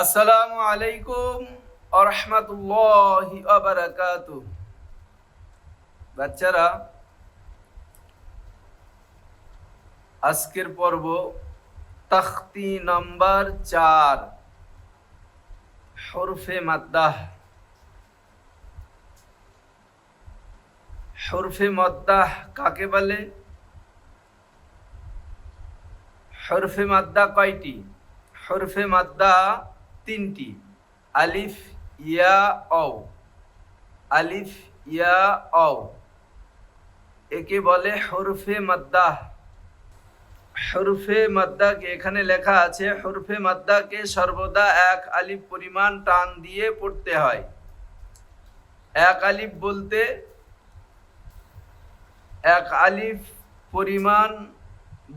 আসসালামু আলাইকুম আরহামাতুল্লাহি বাচ্চারা, আজকের পর্ব তখতি নাম্বার চার, হরফে মাদ্দাহ হরফে মদ্দাহ কাকে বলে? হরফে মাদ্দা কয়টি? হরফে মাদ্দা তিনটি। আলিফ, ইয়া, অও। আলিফ, ইয়া, অও। একে বলে হরফে মাদ্দাহ হরফে মাদ্দাকে এখানে লেখা আছে, হরফে মাদ্দাকে সর্বদা এক আলিফ পরিমাণ টান দিয়ে পড়তে হয়। এক আলিফ বলতে এক আলিফ পরিমাণ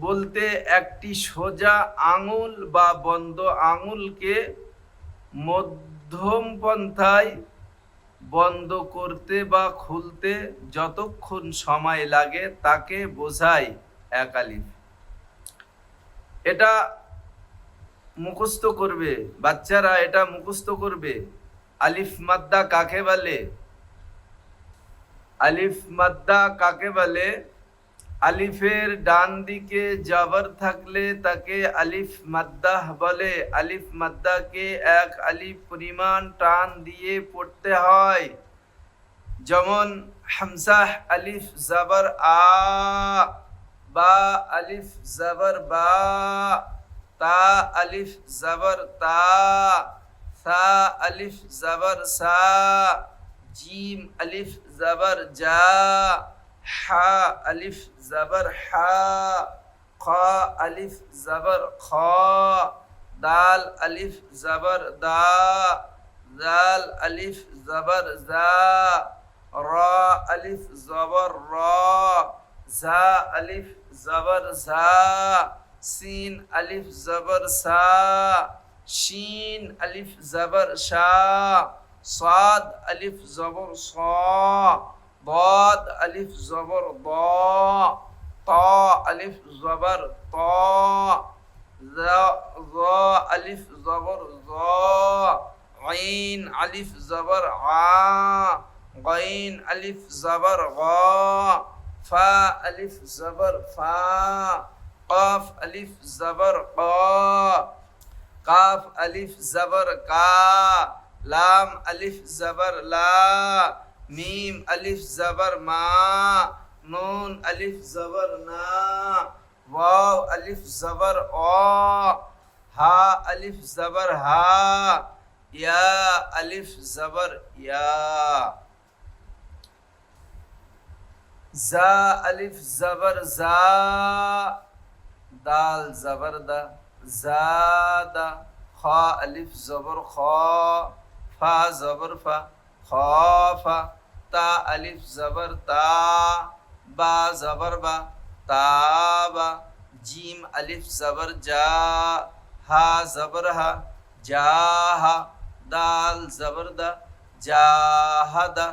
বলতে একটি সোজা আঙুল বা বন্ধ আঙুলকে মধ্যম পন্থায় বন্ধ করতে বা খুলতে যতক্ষণ সময় লাগে তাকে বোঝায় এক আলিফ এটা মুখস্থ করবে, বাচ্চারা এটা মুখস্থ করবে। আলিফ মাদ্দা কাকে বলে? আলিফ মাদ্দা কাকে বলে? আলিফের ডান দিকে জাবর থাকলে তাকে আলিফ মাদ্দাহ বলে। আলিফ মাদ্দাকে এক আলিফ পরিমাণ টান দিয়ে পড়তে হয়। যেমন হামসাহ আলিফ জাবর আ, বা আলিফ জাবর বা, তা আলিফ জাবর তা, সা আলিফ জাবর সা, জিম আলিফ জাবর যা। حاء ألف زبر حاء قا ألف زبر قا دال ألف زبر دا ذال ألف زبر زا را ألف زبر را زا ألف زبر زا سين ألف زبر سا شين ألف زبر شا صاد ألف زبر صا ضاد ألف زبر ضاء طاء ألف زبر طاء ظا ألف زبر ظاء عين ألف زبر عا غين ألف زبر غا فاء ألف زبر فا قاف ألف زبر قا قاف ألف زبر قا لام ألف زبر لا লা মিম আলিফ জবর মা নুন আলিফ জবর না ওয়াও আলিফ জবর অ হা আলিফ জবর হা ইয়া আলিফ জবর ইয়া জা আলিফ জবর জা দাল জবর দা জাদা খ আলিফ জবর খ ফা জবর ফা খফা, তা আলিফ, জবর, তা, বা, জবর, বা, তা, বা, জিম, আলিফ, জবর যা হা, জবর, হা যা হা, দাল, জবর, দা জাহাদা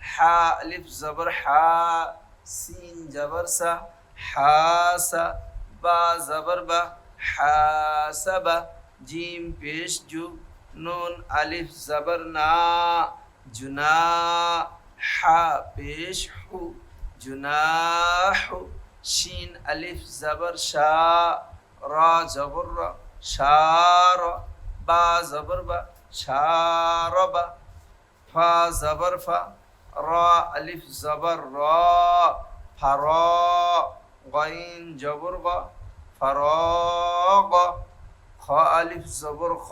হা আলিফ, জবর, হা, সিন, জবর, সা হাসা বা, জবর, বা হাসাবা জিম, পেশ, জু, নুন, আলিফ, জবর, না জুনা হা পেশ হু জুনাহু শিন আলিফ জবর শা রা জবর রা শার বা জবর বা শারবা ফা জবর ফা রা আলিফ জবর রা ফারা গাইন জবর গা ফারাগ খ আলিফ জবর খ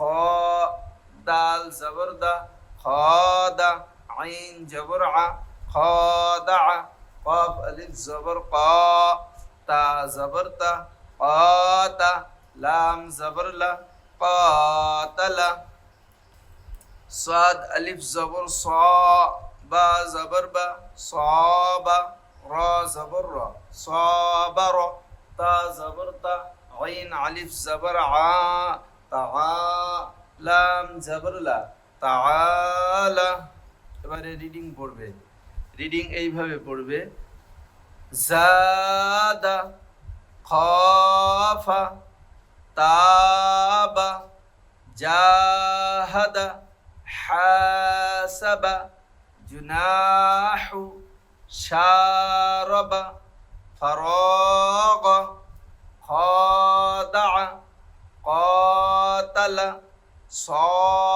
দাল জবর خاضع عين جبرع خاضع قاب ألف زبر قا تا زبر تا قاتا لام زبر لا قاتلا صاد ألف زبر صا با زبر با صاب را زبر را. صابر تا زبر تا. عين ألف زبر عا تعا لام زبر لا. তাআলা এবারে রিডিং পড়বে রিডিং এইভাবে পড়বে জাদা খাফা তাবা জা جاهد حاسب جناح شارب فراغ خادع قاتل صابر